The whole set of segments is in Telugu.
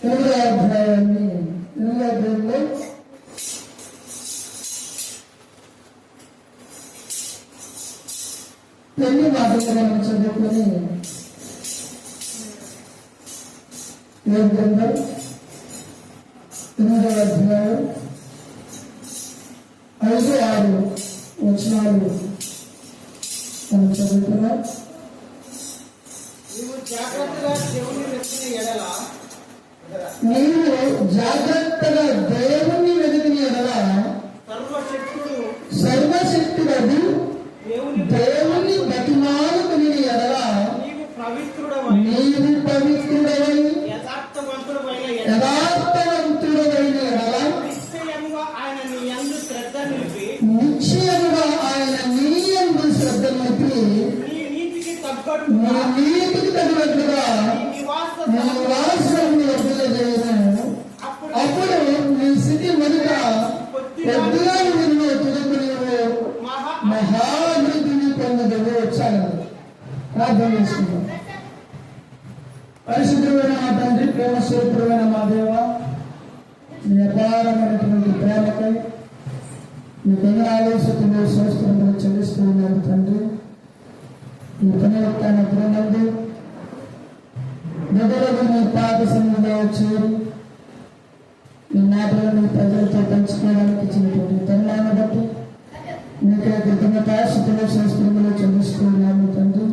తొమ్మిదో అధ్యాయాన్ని ఎనిమిదో అధ్యాయంలో పెళ్ళి మాటలు మనం చదువుకొని ఏంటంటే ఎనిమిదో అధ్యాయం? ఐదు ఆరు వచనాలు. మనం చదువుతున్నాం జాగ్రత్తగా దేవుని ఎడలా? నీవు జాగ్రత్తగా దేవుణ్ణి వెతికిన పరిశుద్ధమైన మా తండ్రి ప్రేమ స్వరూపుడమైన మా దేవ మీ అపారమైనటువంటి ప్రేమకై మీ కొందనాలు సత్యంలో సంస్కరణ చెల్లిస్తూ ఉన్నారు తండ్రి. మీ పునరుత్న ప్రేమండి మొదలగు మీ పాత సన్నిధిలో చేరి మీ మాటలు మీ ప్రజలతో పంచుకోవడానికి ఇచ్చినటువంటి తరుణాన్ని బట్టి మీకే కృతజ్ఞత సత్యంలో సంస్కృతిలో చెల్లిస్తూ ఉన్నాము తండ్రి.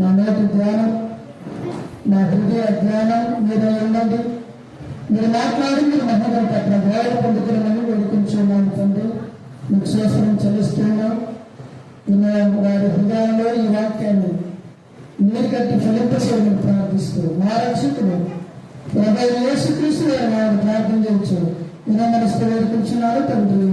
నా నోటి ధ్యానం నా హృదయ ధ్యానం మీరు ఉండండి. మీరు మాట్లాడి మీరు మహిళలు పట్ల గాయాలు పొందుతున్నామని వేడుకుంటున్నాను తండ్రి. మీకు శాస్త్రం చెల్లిస్తున్నాం వారి హృదయాల్లో ఈ వాక్యాన్ని మీరు కట్టి ఫలింపచేయమని ప్రార్థిస్తూ మా రక్షకుడు ప్రభు యేసుక్రీస్తు గారు ప్రార్థన చేయొచ్చు వినమనిస్తూ వేడుకుంటున్నారు తండ్రి.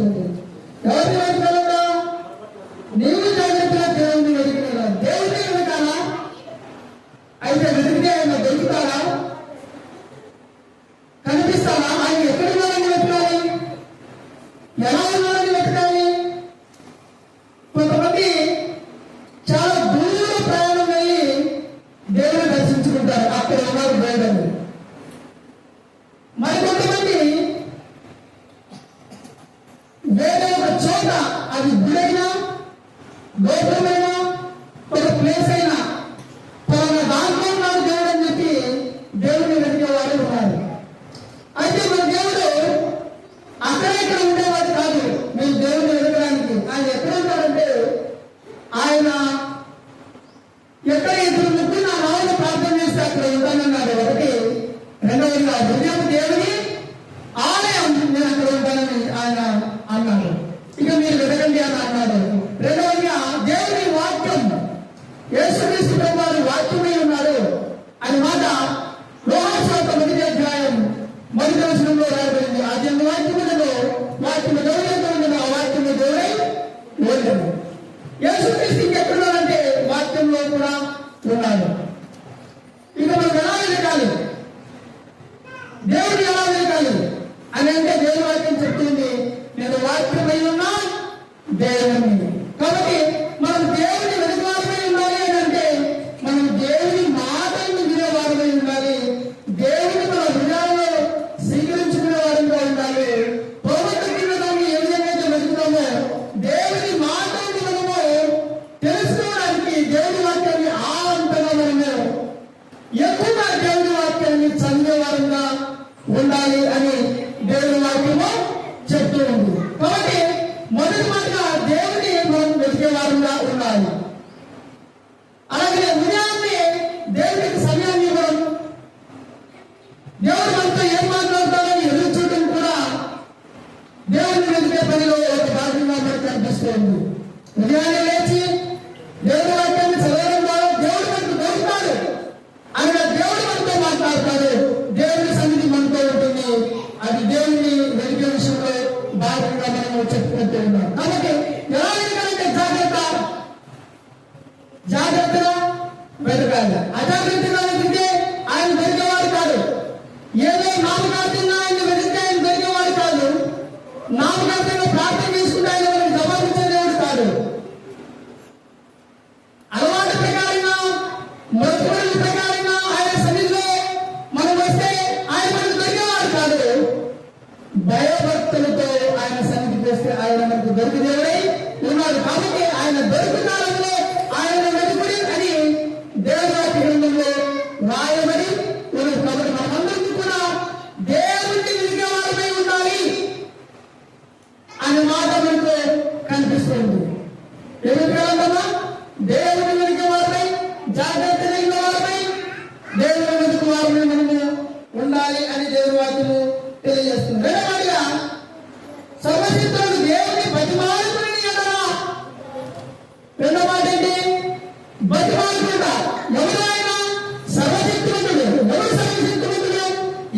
వచ్చింది ఎవరి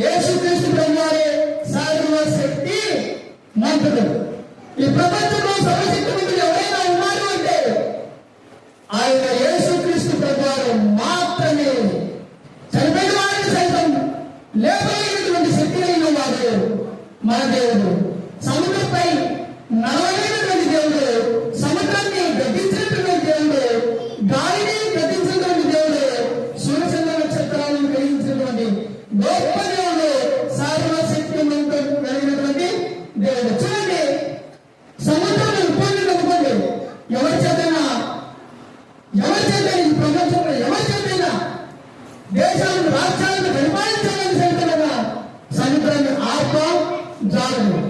యేసుక్రీస్తు బ్రహ్మారే సాధువ శక్తి మంత్రుడు ఎవరైనా ఈ ప్రపంచంలో ఎవరికైనా దేశాలను రాష్ట్రాలను పరిపాలించాలని సైతంగా సముద్రాన్ని ఆత్మ జాగము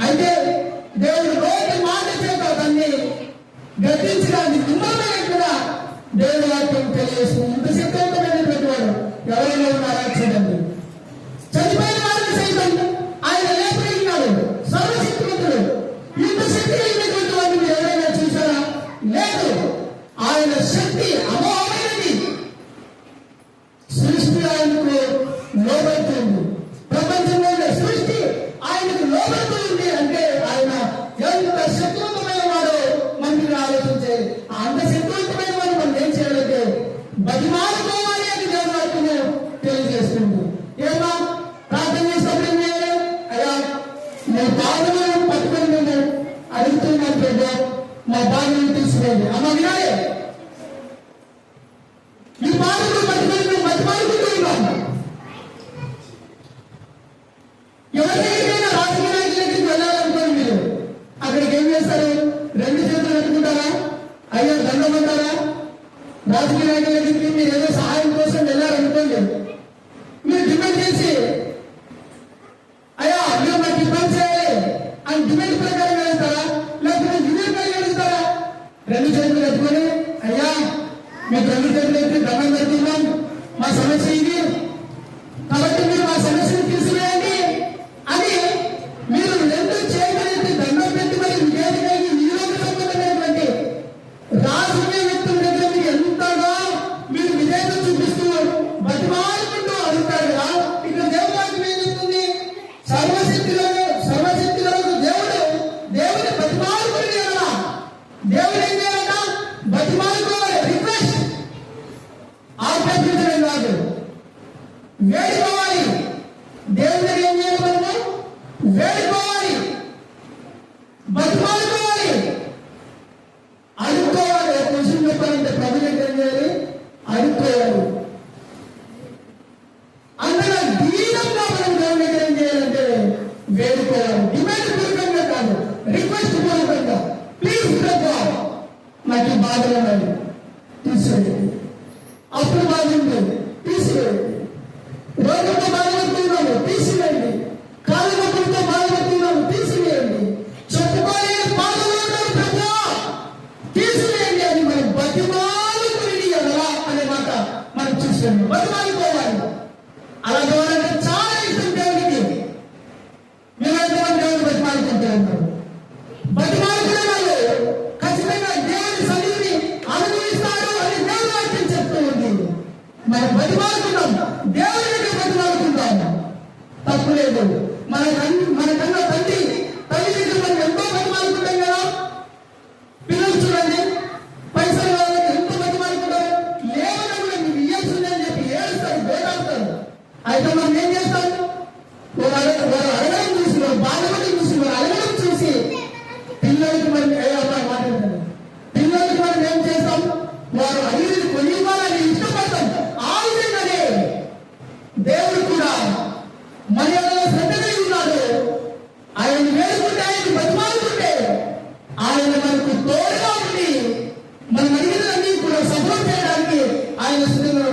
అయితే దేవుడు నోటి మాట చేత దాన్ని గతించడానికి ఉన్నదని కూడా దేవుడు వాక్యం తెలియజేస్తుంది. ఇంత శక్తివంతమైనటువంటి వాడు ఎవరైనా ఉన్నారా? రెండు చేతులు పెట్టుకుంటారా? అయ్యా దండం అంటారా రాజకీయ నాయకుల మీరు ఏదో సహాయం కోసం వెళ్ళారనుకోండి. Gracias, ਬਾਦਲ ਨੇ మరి బతిమాలుతున్నాం దేవుడికి బతిమాలుకుంటాం. తప్పు లేదు. మన కన్ మన కన్నా తండ్రి ఆయన మనకు తోడుగా ఉండి మన మనుషులన్నీ కూడా సపోర్ట్ చేయడానికి ఆయన సిద్ధంగా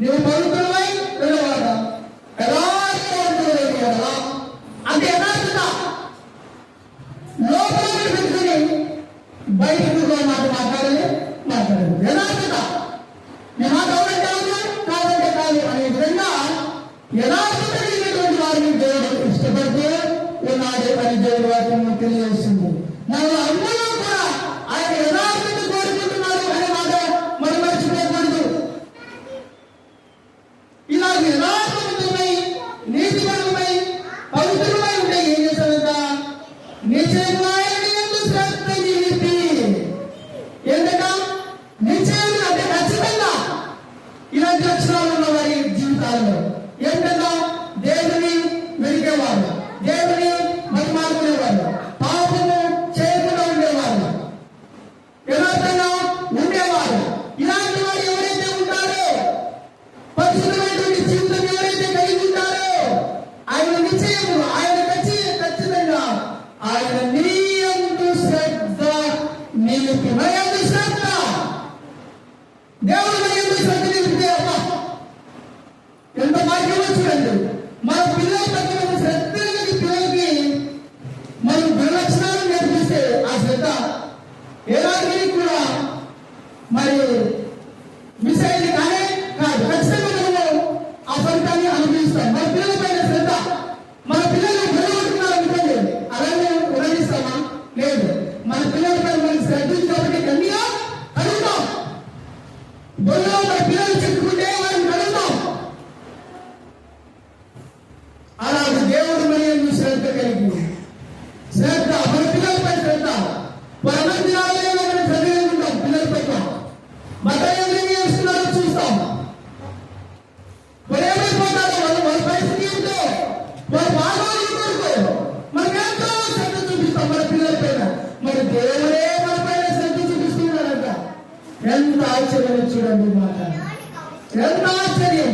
meu irmão. దేవుడు ఎంత భాగ్యం వచ్చిందండి కలిగి శ్రద్ధ మన పిల్లలపై శ్రద్ధ మనం దినాలు చదివి ఉంటాం పిల్లల పట్ల మత ఏం చేస్తున్నారో చూస్తాం మరి ఏమైపోతారో వాళ్ళు వాళ్ళ పరిస్థితి ఏంటో వాళ్ళు బాగోదు కొడుకు మనకి ఎంతో శ్రద్ధ చూపిస్తాం మన పిల్లల పైన మరి దేవుడే మన పైన శ్రద్ధ చూపిస్తున్నాడంట ఎంత ఆశ్చర్యం చూడండి మాట. ఎంత ఆశ్చర్యం.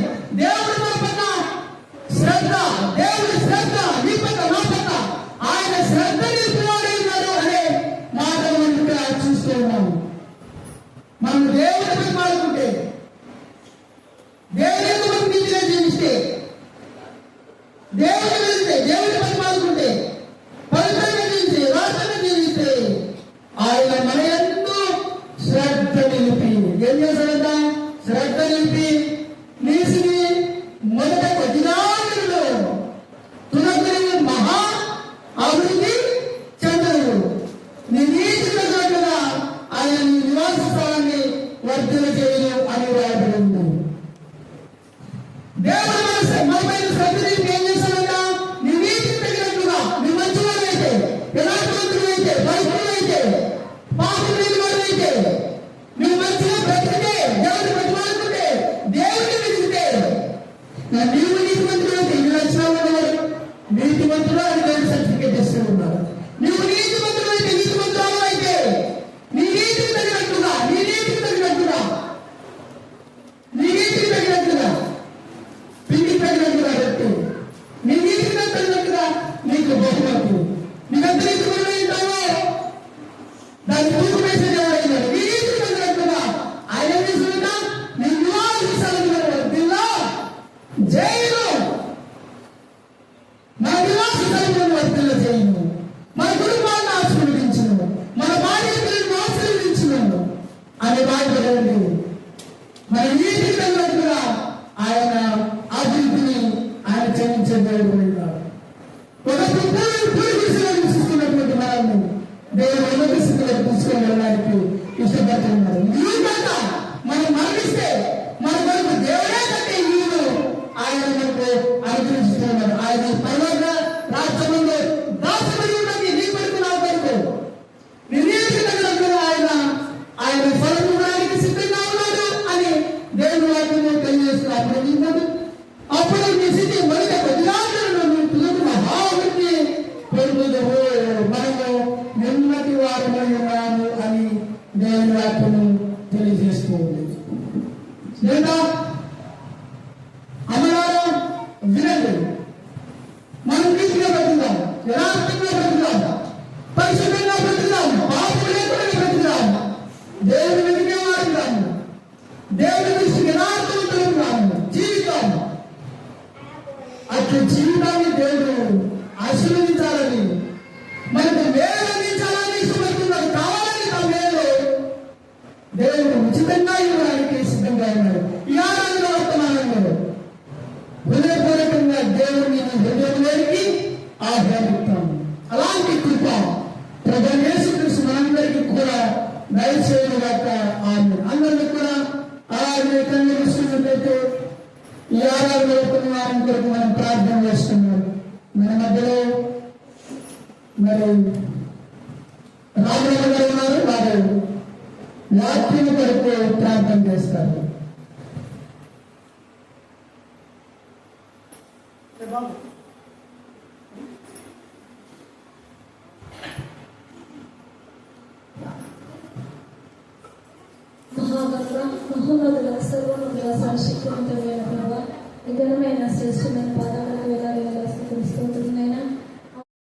దేవుడు మన మహిమైన సన్నిధి Thank you. Bible విషయాన్ని చూసుకున్నట్లయితే ఈ ఆరాధన లేకున్న వారం కొరకు మనం ప్రార్థన చేస్తున్నాం. మన మధ్యలో మరి రామరాజు గారు వారు వాక్యం కొరకు ప్రార్థన చేస్తారు. సర్వము గల సర్వశక్తివంతమైన ప్రభావ శ్రేష్టమైన పాదం